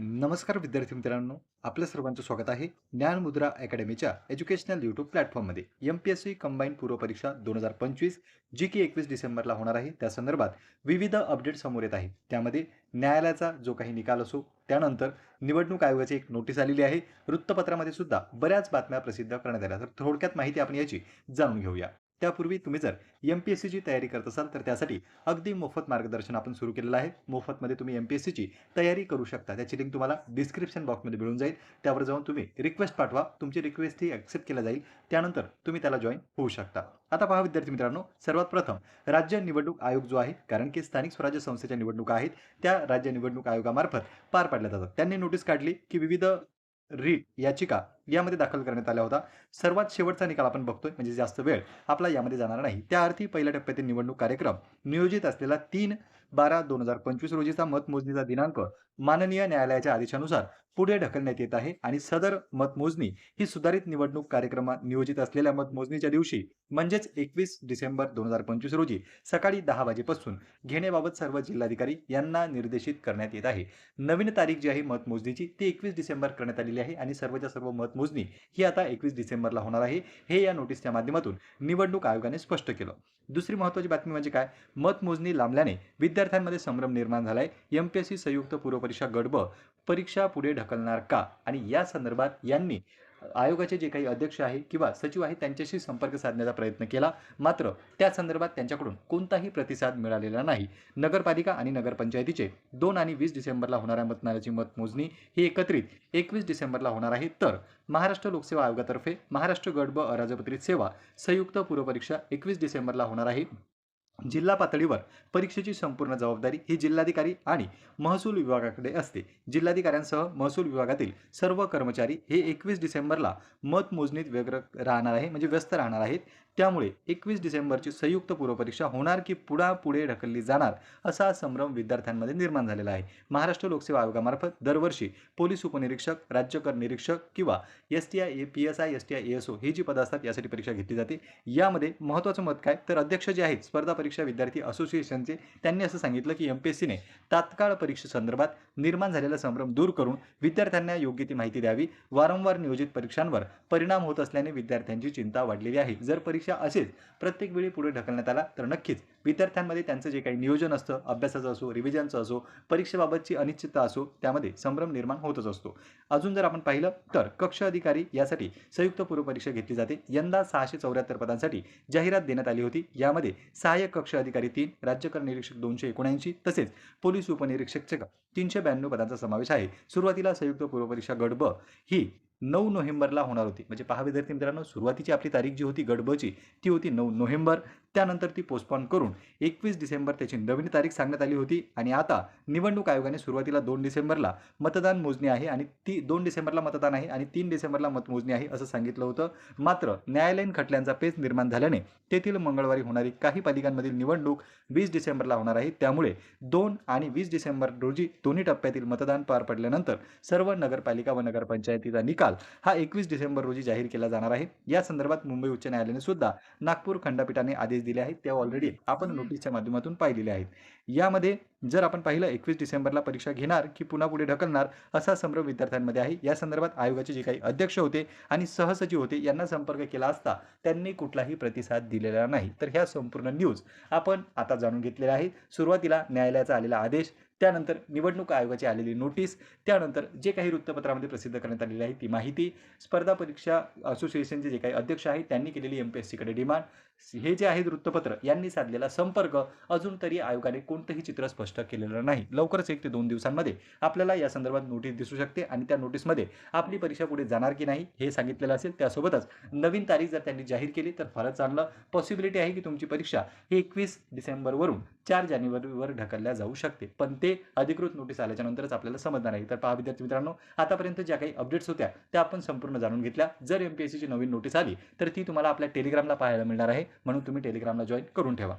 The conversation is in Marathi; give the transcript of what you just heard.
नमस्कार विद्यार्थी मित्रांनो आपल्या सर्वांचं स्वागत आहे ज्ञानमुद्रा अकॅडमीच्या एज्युकेशनल यूट्यूब प्लॅटफॉर्ममध्ये. M P S C combine पूर्व परीक्षा दोन हजार पंचवीस जी की एकवीस डिसेंबरला होणार आहे. त्या संदर्भात विविध अपडेट समोर येत आहे त्यामध्ये न्यायालयाचा जो काही निकाल असो त्यानंतर निवडणूक आयोगाची एक नोटीस आलेली आहे. वृत्तपत्रामध्ये सुद्धा बऱ्याच बातम्या प्रसिद्ध करण्यात आल्या. तर थोडक्यात माहिती आपण याची जाणून घेऊया. त्यापूर्वी तुम्ही जर एम पी एस सीची तयारी करत असाल तर त्यासाठी अगदी मोफत मार्गदर्शन आपण सुरू केलेलं आहे. मोफतमध्ये तुम्ही एम पी एस सीची तयारी करू शकता. त्याची लिंक तुम्हाला डिस्क्रिप्शन बॉक्समध्ये मिळून जाईल. त्यावर जाऊन तुम्ही रिक्वेस्ट पाठवा. तुमची रिक्वेस्ट ही ॲक्सेप्ट केल्या जाईल. त्यानंतर तुम्ही त्याला जॉईन होऊ शकता. आता पहा विद्यार्थी मित्रांनो सर्वात प्रथम राज्य निवडणूक आयोग जो आहे कारण की स्थानिक स्वराज्य संस्थेच्या निवडणुका आहेत त्या राज्य निवडणूक आयोगामार्फत पार पाडल्या जातात. त्यांनी नोटीस काढली की विविध रीट याचिका यामध्ये दाखल करण्यात आला होता. सर्वात शेवटचा निकाल आपण बघतोय म्हणजे जास्त वेळ आपला यामध्ये जाणार नाही. त्या अर्थी पहिल्या टप्प्यातील निवडणूक कार्यक्रम नियोजित असलेला तीन बारा दोन हजार पंचवीस रोजीचा मतमोजणीचा दिनांक माननीय न्यायालयाच्या आदेशानुसार पुढे ढकलण्यात येत आहे आणि सदर मतमोजणी ही सुधारित निवडणूक कार्यक्रमात नियोजित असलेल्या मतमोजणीच्या दिवशी म्हणजेच एकवीस डिसेंबर दोन हजार पंचवीस रोजी सकाळी दहा वाजेपासून घेण्याबाबत सर्व जिल्हाधिकारी यांना निर्देशित करण्यात येत आहे. नवीन तारीख जी आहे मतमोजणीची ती एकवीस डिसेंबर करण्यात आलेली आहे आणि सर्वच्या सर्व मत मतमोजणी ही आता एकवीस डिसेंबरला होणार आहे. हे या नोटीसच्या माध्यमातून निवडणूक आयोगाने स्पष्ट केलं. दुसरी महत्त्वाची बातमी म्हणजे काय? मतमोजणी लांबल्याने विद्यार्थ्यांमध्ये संभ्रम निर्माण झालाय. एम पी एस सी संयुक्त पूर्व परीक्षा परीक्षा पुढे ढकलणार का? आणि या संदर्भात यांनी आयोगाचे जे काही अध्यक्ष आहे किंवा सचिव आहे त्यांच्याशी संपर्क साधण्याचा प्रयत्न केला. मात्र त्या संदर्भात त्यांच्याकडून कोणताही प्रतिसाद मिळालेला नाही. नगरपालिका आणि नगरपंचायतीचे दोन आणि वीस डिसेंबरला होणाऱ्या मतदानाची मतमोजणी ही एकत्रित एकवीस डिसेंबरला होणार आहे. तर महाराष्ट्र लोकसेवा आयोगातर्फे महाराष्ट्र गट ब अराजपत्रित सेवा संयुक्त पूर्वपरीक्षा एकवीस डिसेंबरला होणार आहे. जिल्हा पातळीवर परीक्षेची संपूर्ण जबाबदारी ही जिल्हाधिकारी आणि महसूल विभागाकडे असते. जिल्हाधिकाऱ्यांसह महसूल विभागातील सर्व कर्मचारी हे एकवीस डिसेंबरला मतमोजणीत व्यग्र राहणार आहे म्हणजे व्यस्त राहणार आहेत. त्यामुळे एकवीस डिसेंबरची संयुक्त पूर्वपरीक्षा होणार की पुढा पुढे ढकलली जाणार असा संभ्रम विद्यार्थ्यांमध्ये निर्माण झालेला आहे. महाराष्ट्र लोकसेवा आयोगामार्फत दरवर्षी पोलीस उपनिरीक्षक राज्यकर निरीक्षक किंवा S T I A P S I S T I A S O ही जी पदं असतात यासाठी परीक्षा घेतली जाते. यामध्ये महत्त्वाचं मत काय? तर अध्यक्ष जे आहेत स्पर्धा परीक्षा परीक्षा विद्यार्थी असोसिएशनचे त्यांनी असं सांगितलं की एम पी एस सीने तात्काळ परीक्षेसंदर्भात निर्माण झालेला संभ्रम दूर करून विद्यार्थ्यांना योग्य ती माहिती द्यावी. वारंवार नियोजित परीक्षांवर परिणाम होत असल्याने विद्यार्थ्यांची चिंता वाढलेली आहे. जर परीक्षा असेच प्रत्येक वेळी पुढे ढकलण्यात आला तर नक्कीच विद्यार्थ्यांमध्ये त्यांचं जे काही नियोजन असतं अभ्यासाचं असो रिव्हिजनचं असो परीक्षेबाबतची अनिश्चितता असो त्यामध्ये संभ्रम निर्माण होतच असतो. अजून जर आपण पाहिलं तर कक्ष अधिकारी यासाठी संयुक्त पूर्वपरीक्षा घेतली जाते. यंदा सहाशे चौऱ्याहत्तर पदांसाठी जाहिरात देण्यात आली होती. यामध्ये सहाय्यक कक्ष अधिकारी तीन राज्यकर निरीक्षक दोनशे एकोणऐंशी तसेच पोलीस उपनिरीक्षक तीनशे ब्याण्णव पदांचा समावेश आहे. सुरुवातीला संयुक्त पूर्वपरीक्षा गट ब ही नऊ नोव्हेंबरला होणार होती. म्हणजे पहा विद्यार्थी मित्रांनो सुरुवातीची आपली तारीख जी होती गडबची ती होती नऊ नोव्हेंबर. त्यानंतर ती पोस्टपॉन करून एकवीस डिसेंबर त्याची नवीन तारीख सांगण्यात आली होती. आणि आता निवडणूक आयोगाने सुरुवातीला दोन डिसेंबरला मतदान मोजणी आहे आणि ती दोन डिसेंबरला मतदान आहे आणि तीन डिसेंबरला मतमोजणी आहे असं सांगितलं होतं. मात्र न्यायालयीन खटल्यांचा पेच निर्माण झाल्याने तेथील मंगळवारी होणारी काही पालिकांमधील निवडणूक वीस डिसेंबरला होणार आहे. त्यामुळे दोन आणि वीस डिसेंबर रोजी दोन्ही टप्प्यातील मतदान पार पडल्यानंतर सर्व नगरपालिका व नगरपंचायतीचा निकाल हा एकवीस डिसेंबर रोजी जाहीर केला जाणार आहे. या संदर्भात मुंबई उच्च न्यायालयाने सुद्धा नागपूर खंडपीठाने आदेश दिले आहेत. त्या ऑलरेडी आपण नोटीसच्या माध्यमातून पाहिलेले आहेत. यामध्ये जर आपण पाहिलं एकवीस डिसेंबरला परीक्षा घेणार की पुन्हा पुढे ढकलणार असा संभ्रम विद्यार्थ्यांमध्ये आहे. या संदर्भात आयोगाचे जे काही अध्यक्ष होते आणि सहसचिव होते यांना संपर्क केला असता त्यांनी कुठलाही प्रतिसाद दिलेला नाही. तर ह्या संपूर्ण न्यूज आपण आता जाणून घेतलेल्या आहे. सुरुवातीला न्यायालयाचा आलेला आदेश त्यानंतर निवडणूक आयोगाची आलेली नोटीस त्यानंतर जे काही वृत्तपत्रामध्ये प्रसिद्ध करण्यात आलेली आहे ती माहिती स्पर्धा परीक्षा असोसिएशनचे जे काही अध्यक्ष आहेत त्यांनी केलेली एम पी एस सीकडे डिमांड. हे जे आहेत वृत्तपत्र यांनी साधलेला संपर्क अजून तरी आयोगाने कोणतंही चित्र स्पष्ट केलेलं नाही. लवकरच एक ते दोन दिवसांमध्ये आपल्याला या संदर्भात नोटीस दिसू शकते आणि त्या नोटीसमध्ये आपली परीक्षा पुढे जाणार की नाही हे सांगितलेलं असेल. त्यासोबतच नवीन तारीख जर त्यांनी जाहीर केली तर फारच चांगलं पॉसिबिलिटी आहे की तुमची परीक्षा ही एकवीस डिसेंबरवरून चार जानेवारीवर ढकलल्या जाऊ शकते. पण ते अधिकृत नोटीस आल्याच्या नंतरच आपल्याला समजणार आहे. तर पहा विद्यार्थी मित्रांनो आतापर्यंत ज्या काही अपडेट्स होत्या त्या आपण संपूर्ण जाणून घेतल्या. जर एम पी नवीन नोटीस आली तर ती तुम्हाला आपल्या टेलिग्रामला पाहायला मिळणार आहे. म्हणून तुम्ही टेलिग्रामला जॉईन करून ठेवा.